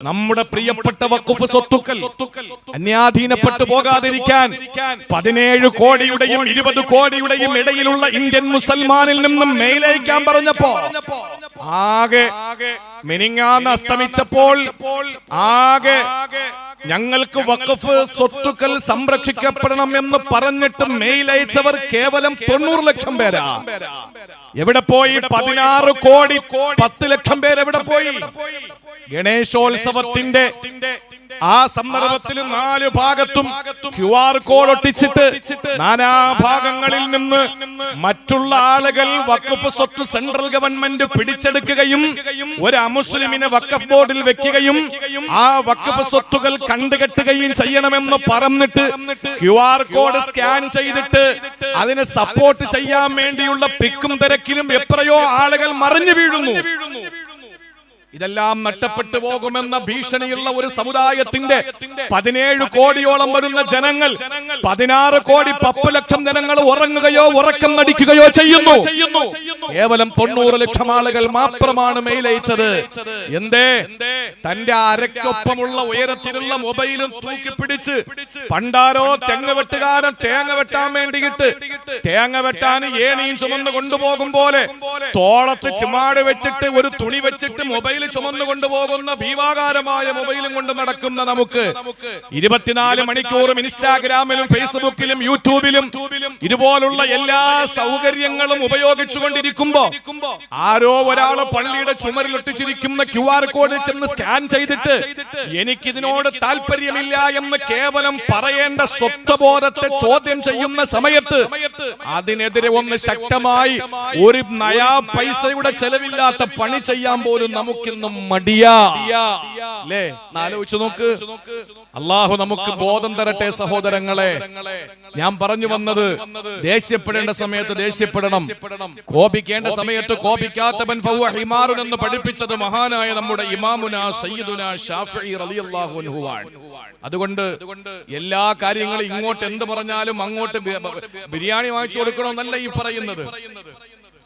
നമ്മുടെ പ്രിയപ്പെട്ട വക്കുഫ് സ്വത്തുക്കൾ അന്യാധീനപ്പെട്ടു പോകാതിരിക്കാൻ പതിനേഴ് കോടിയുടെയും ഇരുപത് കോടിയുടെയും ഇടയിലുള്ള ഇന്ത്യൻ മുസൽമാനിൽ നിന്നും മേലയക്കാൻ പറഞ്ഞപ്പോ ആകെ മിനിങ്ങാന്ന് അസ്തമിച്ചപ്പോൾ ആകെ ഞങ്ങൾക്ക് വഖഫ് സ്വത്തുക്കൾ സംരക്ഷിക്കപ്പെടണം എന്ന് പറഞ്ഞിട്ട് മെയിൽ അയച്ചവർ കേവലം തൊണ്ണൂറ് ലക്ഷം പേരാ. എവിടെ പോയി? പതിനാറ് കോടി പത്ത് ലക്ഷം പേര് എവിടെ പോയി? ഗണേശോത്സവത്തിന്റെ ആ സന്ദർഭത്തിൽ നാല് ഭാഗത്തും ക്യു ആർ കോഡ് ഒട്ടിച്ചിട്ട് നാനാ ഭാഗങ്ങളിൽ നിന്ന് മറ്റുള്ള ആളുകൾ വക്കഫ് സ്വത്ത് സെൻട്രൽ ഗവൺമെന്റ് പിടിച്ചെടുക്കുകയും ഒരു അമുസ്ലിമിനെ വക്കഫ് ബോർഡിൽ വെക്കുകയും ആ വക്കഫ് സ്വത്തുകൾ കണ്ടുകെട്ടുകയും ചെയ്യണമെന്ന് പറഞ്ഞിട്ട് ക്യു ആർ കോഡ് സ്കാൻ ചെയ്തിട്ട് അതിനെ സപ്പോർട്ട് ചെയ്യാൻ വേണ്ടിയുള്ള തിക്കും തിരക്കിലും എത്രയോ ആളുകൾ മറിഞ്ഞു വീഴുന്നു. ഇതെല്ലാം നഷ്ടപ്പെട്ടു പോകുമെന്ന ഭീഷണിയുള്ള ഒരു സമുദായത്തിന്റെ പതിനേഴ് കോടിയോളം വരുന്ന ജനങ്ങൾ പതിനാറ് കോടി പത്ത് ലക്ഷം ജനങ്ങൾ ഉറങ്ങുകയോ ഉറക്കം നടിക്കുകയോ ചെയ്യുന്നു. കേവലം തൊണ്ണൂറ് ലക്ഷം ആളുകൾ മാത്രമാണ് മെയിൽ അയച്ചത് എന്തേ? തന്റെ അരക്കൊപ്പമുള്ള ഉയരത്തിലുള്ള മൊബൈലും തൂക്കി പിടിച്ച് പണ്ടാരോ തെങ്ങ് വെട്ടുകാരൻ തേങ്ങ വെട്ടാൻ വേണ്ടിയിട്ട് തേങ്ങ വെട്ടാൻ ഏണിയും ചുമന്ന് കൊണ്ടുപോകും പോലെ തോളത്ത് ചിമാട് വെച്ചിട്ട് ഒരു തുണി വെച്ചിട്ട് മൊബൈൽ ചുമന്നു കൊണ്ടുപോകുന്ന ഭീമാകാരമായ മൊബൈലും കൊണ്ട് നടക്കുന്ന നമുക്ക് ഇരുപത്തിനാല് മണിക്കൂറും ഇൻസ്റ്റാഗ്രാമിലും ഫേസ്ബുക്കിലും യൂട്യൂബിലും ഇതുപോലുള്ള എല്ലാ സൗകര്യങ്ങളും ഉപയോഗിച്ചുകൊണ്ടിരിക്കുമ്പോ ആരോ ഒരാൾ പള്ളിയുടെ ചുമരിലൊട്ടിച്ചിരിക്കുന്ന ക്യു ആർ കോഡിൽ ചെന്ന് സ്കാൻ ചെയ്തിട്ട് എനിക്കിതിനോട് താല്പര്യമില്ല എന്ന് കേവലം പറയേണ്ട സ്വത്വബോധത്തെ ചോദ്യം ചെയ്യുന്ന സമയത്ത് അതിനെതിരെ ഒന്ന് ശക്തമായി ഒരു നയാ പൈസയുടെ ചെലവില്ലാത്ത പണി ചെയ്യാൻ പോലും നമുക്കിന്നും മടിയാ. അല്ലേ ആലോചിച്ചു നോക്ക്. അള്ളാഹു നമുക്ക് ബോധം തരട്ടെ സഹോദരങ്ങളെ. ഞാൻ പറഞ്ഞു വന്നത് ദേഷ്യപ്പെടേണ്ട സമയത്ത് ദേഷ്യപ്പെടണം. കോപിക്കേണ്ട സമയത്ത് കോപിക്കാത്തവൻ എന്ന് പഠിപ്പിച്ചത് മഹാനായ നമ്മുടെ ഇമാമുന സയ്യിദുന ഷാഫി റളിയല്ലാഹു അൻഹുവാണ്. അതുകൊണ്ട് എല്ലാ കാര്യങ്ങളും ഇങ്ങോട്ട് എന്ത് പറഞ്ഞാലും അങ്ങോട്ട് ബിരിയാണി വാങ്ങിച്ചു കൊടുക്കണമെന്നല്ല ഈ പറയുന്നത്.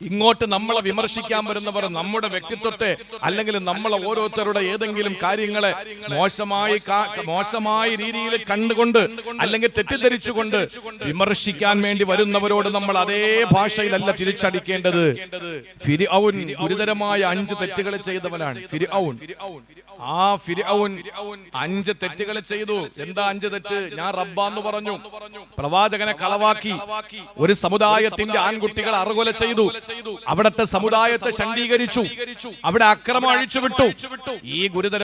ഇങ്ങോട്ട് നമ്മളെ വിമർശിക്കാൻ വരുന്നവർ നമ്മുടെ വ്യക്തിത്വത്തെ അല്ലെങ്കിൽ നമ്മളെ ഓരോരുത്തരുടെ ഏതെങ്കിലും കാര്യങ്ങളെ മോശമായി മോശമായ രീതിയിൽ കണ്ടുകൊണ്ട് അല്ലെങ്കിൽ തെറ്റിദ്ധരിച്ചുകൊണ്ട് വിമർശിക്കാൻ വേണ്ടി വരുന്നവരോട് നമ്മൾ അതേ ഭാഷയിലല്ല തിരിച്ചടിക്കേണ്ടത്. ഫിരിഔൻ ഗുരുതരമായ അഞ്ച് തെറ്റുകൾ ചെയ്തവനാണ്. ഫിരിഔൻ. ആ ഫിരിഔൻ അഞ്ച് തെറ്റുകൾ ചെയ്തു. എന്താ അഞ്ച് തെറ്റ്? ഞാൻ റബ്ബാന്ന് പറഞ്ഞു. പ്രവാചകനെ കളവാക്കി. ഒരു സമുദായത്തിന്റെ ആൺകുട്ടികൾ അറുകൊല ചെയ്തു. അവിടത്തെ സമുദായത്തെ ശണ്ഡീകരിച്ചു. അവിടെ അക്രമം അഴിച്ചുവിട്ടു. ഈ ഗുരുതര